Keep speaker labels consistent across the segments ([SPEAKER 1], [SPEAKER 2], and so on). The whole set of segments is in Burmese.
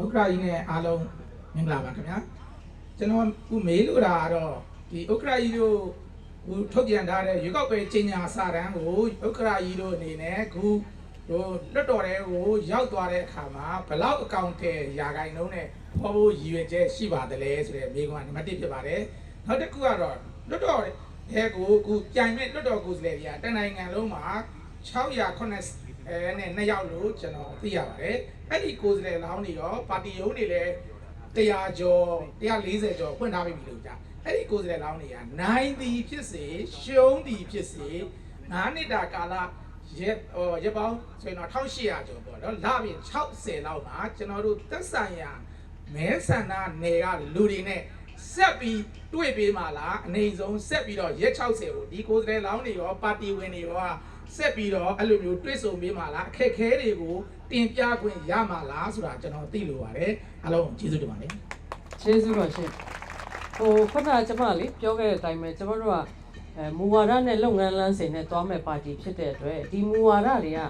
[SPEAKER 1] ဥက္ကရာကြီးနဲ့အားလုံးမင်္ဂလာပါခင်ဗျာကျွန်တော်ခုမေးလို့တာကတော့ဒီဥက္ကရာကြီးတို့ဟိုထုတ်ပြန်ထားတဲ့ရွေးကောက်ပွဲကြီးညာစာတမ်းကိုဥက္ကရာကြီးတို့အနေနဲ့ခုဟိုလွတ်တော်တွေကိုရောက်သွားတဲ့အခါမှာဘလောက်အကောင့်ထဲရာဂိုင်နှုန်းနဲ့ဖော်ဖို့ရည်ရွယ်ချက်ရှိပါတယ်လဲဆိုတဲ့မေးခွန်းကနံပါတ်1ဖြစ်ပါတယ်နောက်တစ်ခုကတော့လွတ်တော်တဲ့ကိုခုကြိုင်မဲ့လွတ်တော်ကိုယ်စားလှယ်တွေကတနိုင်ငံလုံးမှာ690 အဲနဲ့နှစ်ယောက်လို့ကျွန်တော်သိရပါတယ်အဲ့ဒီကိုယ်စားလှယ်လောင်းတွေရောပါတီရုံးတွေလည်း100ကျော်140ကျော်ဖွင့်ထားပြီလို့ကြာအဲ့ဒီကိုယ်စားလှယ်လောင်းတွေကနိုင်သည်ဖြစ်စေရှုံးသည်ဖြစ်စေ9နှစ်တာကာလရက်ဟိုရက်ပေါင်းဆိုရင်တော့1800ကျော်ပေါ့နော်လပြင်60လောက်မှာကျွန်တော်တို့သက်ဆိုင်ရာမဲဆန္ဒနယ်ကလူတွေနဲ့ဆက်ပြီးတွေ့ပေးမှလားအနေဆုံးဆက်ပြီးတော့ရက်60ကိုဒီကိုယ်စားလှယ်လောင်းတွေရောပါတီဝင်တွေရော ဆက်ပြီးတော့အဲ့လိုမျိုးတွေ့ဆုံပေးမှလားအခက်ခဲတွေကိုတင်ပြခွင့်ရမှလားဆိုတာကျွန်တော်သိလိုပါတယ်အားလုံးကျေးဇူးတင်ပါတယ်
[SPEAKER 2] ကျေးဇူးတော်ရှင်ဟိုခုနကကျမလေးပြောခဲ့တဲ့အတိုင်းပဲကျမတို့ကအဲမူဝါဒနဲ့လုပ်ငန်းလမ်းစဉ်နဲ့တွားမဲ့ပါတီဖြစ်တဲ့အတွက်ဒီမူဝါဒတွေက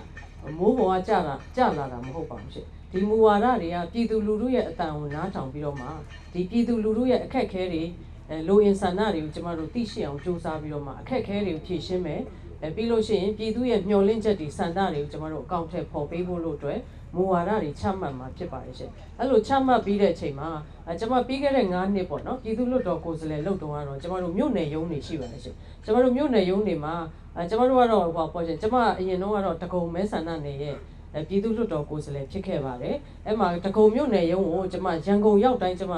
[SPEAKER 2] မိုးပေါ်ကကြာလာကြာလာတာမဟုတ်ပါဘူးရှင်ဒီမူဝါဒတွေကပြည်သူလူထုရဲ့အတန်ကိုနားထောင်ပြီးတော့မှဒီပြည်သူလူထုရဲ့အခက်အခဲတွေအဲလိုအင်ဆန္ဒတွေကိုကျမတို့သိရှိအောင်စူးစမ်းပြီးတော့မှအခက်အခဲတွေကိုဖြေရှင်းမယ် အဲပြီးလို့ရှိရင်ပြည်သူရဲ့မျှော်လင့်ချက်တွေစံတတွေကိုကျမတို့အကောင့်ထဲပေါ်ပေးဖို့လို့အတွက်မူဝါဒတွေချမှတ်မှာဖြစ်ပါတယ်ရှင်အဲ့လိုချမှတ်ပြီးတဲ့အချိန်မှာအဲကျမပြီးခဲ့တဲ့9နှစ်ပေါ့နော်ပြည်သူ့လွှတ်တော်ကိုယ်စားလှယ်လုပ်တော့ကတော့ကျမတို့မြို့နယ်ရုံးတွေရှိပါတယ်ရှင်ကျမတို့မြို့နယ်ရုံးတွေမှာအဲကျမတို့ကတော့ဟောပေါ့ရှင်ကျမအရင်တော့ကတော့တကုံမဲဆန္ဒနယ်ရဲ့အဲ ပြည်သူ့လွှတ်တော်ကိုယ်စားလှယ်ဖြစ်ခဲ့ပါတယ်အဲ့မှာတကုံမြို့နယ်ရုံးကိုကျမရန်ကုန်ရောက်တိုင်းကျမ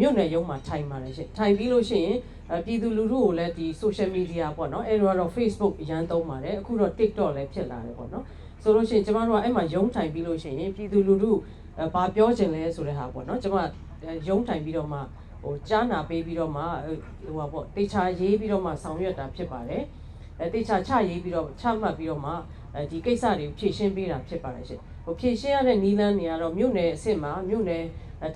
[SPEAKER 2] မြို့နယ်ရုံးမှာထိုင်ပါတယ်ရှင်ထိုင်ပြီးလို့ရှိရင်အဲပြည်သူလူထုကိုလည်းဒီ social media ပေါ့နော်အဲ့တော့တော့ Facebook အရန်သုံးပါတယ်အခုတော့ TikTok လည်းဖြစ်လာတယ်ပေါ့နော်ဆိုလို့ရှိရင်ကျမတို့ကအဲ့မှာရုံးထိုင်ပြီးလို့ရှိရင်ပြည်သူလူထုအဲဘာပြောချင်လဲဆိုတဲ့ဟာပေါ့နော်ကျမရုံးထိုင်ပြီးတော့မှဟိုကြားနာပေးပြီးတော့မှဟိုဟာပေါ့တေချာရေးပြီးတော့မှဆောင်ရွက်တာဖြစ်ပါတယ် အဲတေချာချရေးပြီးတော့ချမှတ်ပြီးတော့မှအဲဒီကိစ္စတွေကိုဖြည့်ရှင်းပေးတာဖြစ်ပါတယ်ရှင်ဟိုဖြည့်ရှင်းရတဲ့နီလန်းတွေကတော့မြို့နယ်အဆင့်မှာမြို့နယ်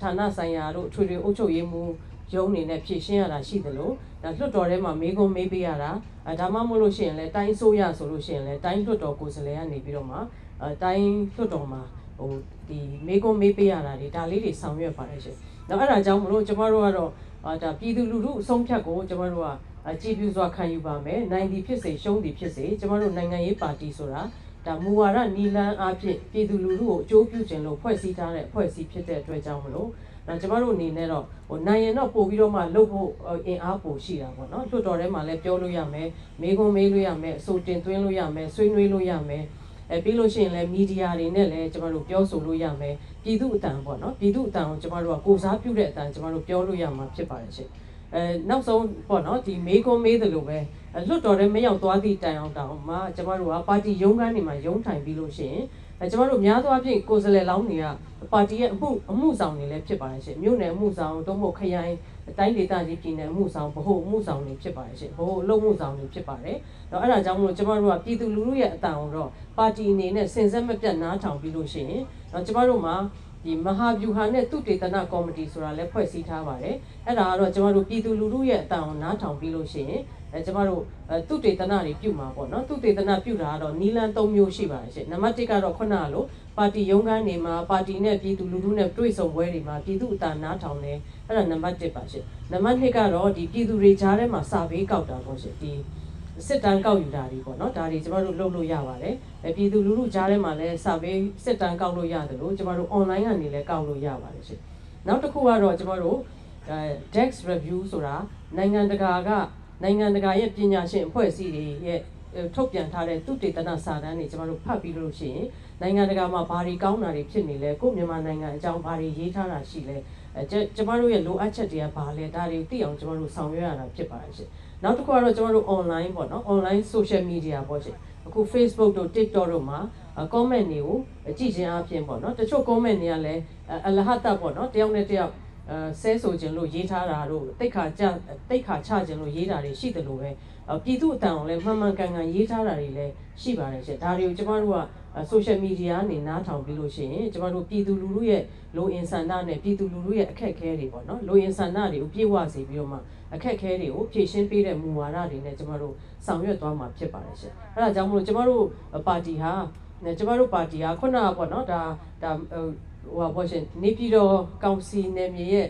[SPEAKER 2] ဌာနဆိုင်ရာတို့အထွေထွေအုပ်ချုပ်ရေးမှူးရုံးနေနဲ့ဖြည့်ရှင်းရတာရှိသလိုဒါလွှတ်တော်ထဲမှာမေးခွန်းမေးပေးရတာအဲဒါမှမဟုတ်လို့ရှိရင်လည်းတိုင်းဆိုးရဆိုလို့ရှိရင်လည်းတိုင်းလွှတ်တော်ကိုယ်စားလှယ်ကနေပြီးတော့မှအဲတိုင်းလွှတ်တော်မှာဟိုဒီမေးခွန်းမေးပေးရတာတွေဒါလေးတွေဆောင်ရွက်ပါတယ်ရှင်။နောက်အဲ့ဒါကြောင့်မလို့ကျမတို့ကတော့အာဒါပြည်သူလူထုအဆုံးဖြတ်ကိုကျမတို့က အကြည့်ပြုစွာခံယူပါမယ်။နိုင်သည်ဖြစ်စေရှုံးသည်ဖြစ်စေကျမတို့နိုင်ငံရေးပါတီဆိုတာဒါမူဝါဒနီလန်းအဖြစ်ပြည်သူလူထုကိုအကျိုးပြုခြင်းလို့ဖွဲ့စည်းထားတဲ့အဖွဲ့အစည်းဖြစ်တဲ့အတွက်ကြောင့်မလို့ဒါကျမတို့အနေနဲ့တော့ဟိုနိုင်ရင်တော့ပို့ပြီးတော့မှလှုပ်ဖို့အင်အားပိုရှိတာပေါ့နော်လွှတ်တော်ထဲမှာလည်းပြောလို့ရမယ်မေးခွန်းမေးလို့ရမယ်အဆိုတင်သွင်းလို့ရမယ်ဆွေးနွေးလို့ရမယ်အဲပြီးလို့ရှိရင်လည်းမီဒီယာတွေနဲ့လည်းကျမတို့ပြောဆိုလို့ရမယ်ပြည်သူအတန်ပေါ့နော်ပြည်သူအတန်ကိုကျမတို့ကကိုစားပြုတဲ့အတန်ကျမတို့ပြောလို့ရမှာဖြစ်ပါတယ်ရှင် အဲနောက်ဆုံးပေါ့နော်ဒီမေးခွန်းမေးတယ်လို့ပဲလွှတ်တော်ထဲမရောက်သွားသည့်တိုင်အောင်တောင်မှကျမတို့ကပါတီရုံးခန်းတွေမှာရုံးထိုင်ပြီးလို့ရှိရင်အဲကျမတို့များသောအားဖြင့်ကိုယ်စားလှယ်လောင်းတွေကပါတီရဲ့အမှုအမှုဆောင်တွေလည်းဖြစ်ပါတယ်ရှင်မြို့နယ်အမှုဆောင်တို့မို့ခရိုင်တိုင်းဒေသကြီးပြည်နယ်အမှုဆောင်ဗဟိုအမှုဆောင်တွေဖြစ်ပါတယ်ရှင်ဗဟိုအလုပ်မှုဆောင်တွေဖြစ်ပါတယ်တော့အဲ့ဒါကြောင့်မလို့ကျမတို့ကပြည်သူလူထုရဲ့အတန်ကိုတော့ပါတီအနေနဲ့စင်စက်မပြတ်နားထောင်ပြီးလို့ရှိရင်တော့ကျမတို့မှာ ဒီမဟာဗျူဟာနဲ့သူတေသနကော်မတီဆိုတာလည်းဖွဲ့စည်းထားပါတယ်အဲ့ဒါကတော့ကျမတို့ပြည်သူလူထုရဲ့အတန်ကိုနားထောင်ပြီးလို့ရှိရင်အဲကျမတို့အဲသူတေသနတွေပြုမှာပေါ့နော်သူတေသနပြုတာကတော့နီလန်၃မျိုးရှိပါတယ်ရှင်နံပါတ်1ကတော့ခုနကလို့ပါတီရုံးခန်းတွေမှာပါတီနဲ့ပြည်သူလူထုနဲ့တွေ့ဆုံပွဲတွေမှာပြည်သူအတန်နားထောင်တယ်အဲ့ဒါနံပါတ်1ပါရှင်နံပါတ်2ကတော့ဒီပြည်သူတွေကြားထဲမှာစာပေကောက်တာပေါ့ရှင်ဒီ စစ်တမ်းကောက်ယူတာတွေပေါ့နော်ဒါတွေကျမတို့လုပ်လို့ရပါတယ်အဲပြည်သူလူထုကြားထဲမှာလည်းစာပေစစ်တမ်းကောက်လို့ရတယ်လို့ကျမတို့ online ကနေလည်းကောက်လို့ရပါတယ်ရှင်နောက်တစ်ခုကတော့ကျမတို့အဲ Dex review ဆိုတာနိုင်ငံတကာကနိုင်ငံတကာရဲ့ပညာရှင်အဖွဲ့အစည်းတွေရဲ့ထုတ်ပြန်ထားတဲ့သူတေသနစာတမ်းတွေကျမတို့ဖတ်ပြီးလို့ရှိရင်နိုင်ငံတကာမှာဘာတွေကောင်းတာတွေဖြစ်နေလဲကိုမြန်မာနိုင်ငံအကြောင်းဘာတွေရေးထားတာရှိလဲ အဲကျမတို့ရဲ့လိုအပ်ချက်တွေကဘာလဲဒါတွေသိအောင်ကျမတို့ဆောင်ရွက်ရတာဖြစ်ပါတယ်ရှင်နောက်တစ်ခုကတော့ကျမတို့ online ပေါ့နော် online social media ပေါ့ရှင်အခု Facebook တို့ TikTok တို့မှာ comment တွေကိုကြည့်ခြင်းအပြင်ပေါ့နော်တချို့ comment တွေကလည်းအလဟတ်ပေါ့နော်တယောက်နဲ့တယောက်အဲဆဲဆိုခြင်းလို့ရေးထားတာတို့တိတ်ခါကြတိတ်ခါချခြင်းလို့ရေးတာတွေရှိတယ်လို့ပဲပြည်သူအတန်ကိုလည်းမှန်မှန်ကန်ကန်ရေးထားတာတွေလည်းရှိပါတယ်ရှင်ဒါတွေကိုကျမတို့က social media ကနေနားထောင်ပြီးလို့ရှိရင်ကျမတို့ပြည်သူလူထုရဲ့လိုအင်ဆန္ဒနဲ့ပြည်သူလူထုရဲ့အခက်အခဲတွေပေါ့နော်လိုအင်ဆန္ဒတွေကိုပြည့်ဝစေပြီးတော့မှအခက်အခဲတွေကိုဖြည့်ရှင်းပေးတဲ့မူဝါဒတွေနဲ့ကျမတို့ဆောင်ရွက်သွားမှာဖြစ်ပါတယ်ရှင်အဲဒါကြောင့်မလို့ကျမတို့ပါတီဟာဟအဲကျမတို့ပါတီကခုနကပေါ့နော်ဒါဒါဟိုဟိုပါပေါ့ရှင်နေပြည်တော်ကောင်စီနယ်မြေရဲ့အဲ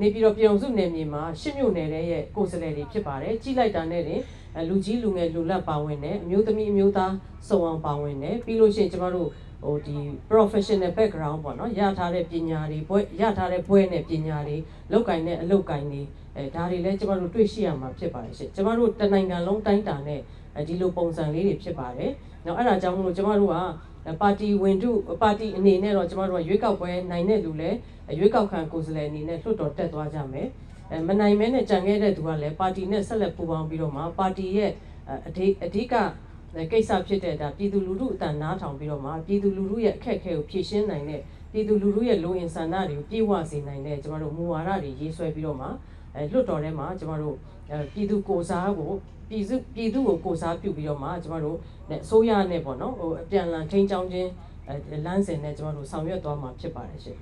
[SPEAKER 2] နေပြည်တော်ပြည်အောင်စုနယ်မြေမှာရှစ်မြို့နယ်တဲ့ရဲ့ကိုယ်စားလှယ်တွေဖြစ်ပါတယ်ကြီးလိုက်တာနဲ့တင်အဲလူကြီးလူငယ်လူလက်ပါဝင်တယ်အမျိုးသမီးအမျိုးသားစုံအောင်ပါဝင်တယ်ပြီးလို့ရှိရင်ကျမတို့ဟိုဒီ professional background ပေါ့နော်ရထားတဲ့ပညာတွေဘွဲရထားတဲ့ဘွဲနဲ့ပညာတွေလောက်ကင်တဲ့အလုပ်ကင်တွေအဲဒါတွေလည်းကျမတို့တွေ့ရှိရမှာဖြစ်ပါတယ်ရှင်ကျမတို့တနိုင်ငံလုံးတိုင်းတာနဲ့အဲဒီလိုပုံစံလေးတွေဖြစ်ပါတယ်။နော်အဲ့ဒါကြောင့်မလို့ကျမတို့က ပါတီဝင်တုပါတီအနေနဲ့တော့ကျမတို့ကရွေးကောက်ပွဲနိုင်တဲ့လူလည်းရွေးကောက်ခံကိုယ်စားလှယ်အနေနဲ့လွှတ်တော်တက်သွားကြမယ်။အဲမနိုင်မဲနဲ့ကြံခဲ့တဲ့သူကလည်းပါတီနဲ့ဆက်လက်ပူးပေါင်းပြီးတော့မှပါတီရဲ့အဓိအဓိကကိစ္စဖြစ်တဲ့ဒါပြည်သူလူထုအတန်နားထောင်ပြီးတော့မှပြည်သူလူထုရဲ့အခက်အခဲကိုဖြေရှင်းနိုင်တဲ့ပြည်သူလူထုရဲ့လိုအင်ဆန္ဒတွေကိုပြေဝစေနိုင်တဲ့ကျမတို့မူဝါဒတွေရေးဆွဲပြီးတော့မှ အဲလွှတ်တော်ထဲမှာကျမတို့အဲပြည်သူကိုစားကိုပြည်သူပြည်သူကိုကိုစားပြုပြီးတော့မှကျမတို့နဲ့အစိုးရနဲ့ပေါ့နော်ဟိုအပြန်အလှန်ထိန်းချောင်းခြင်းအဲလမ်းစဉ်နဲ့ကျမတို့ဆောင်ရွက်သွားမှာဖြစ်ပါတယ်ရှင်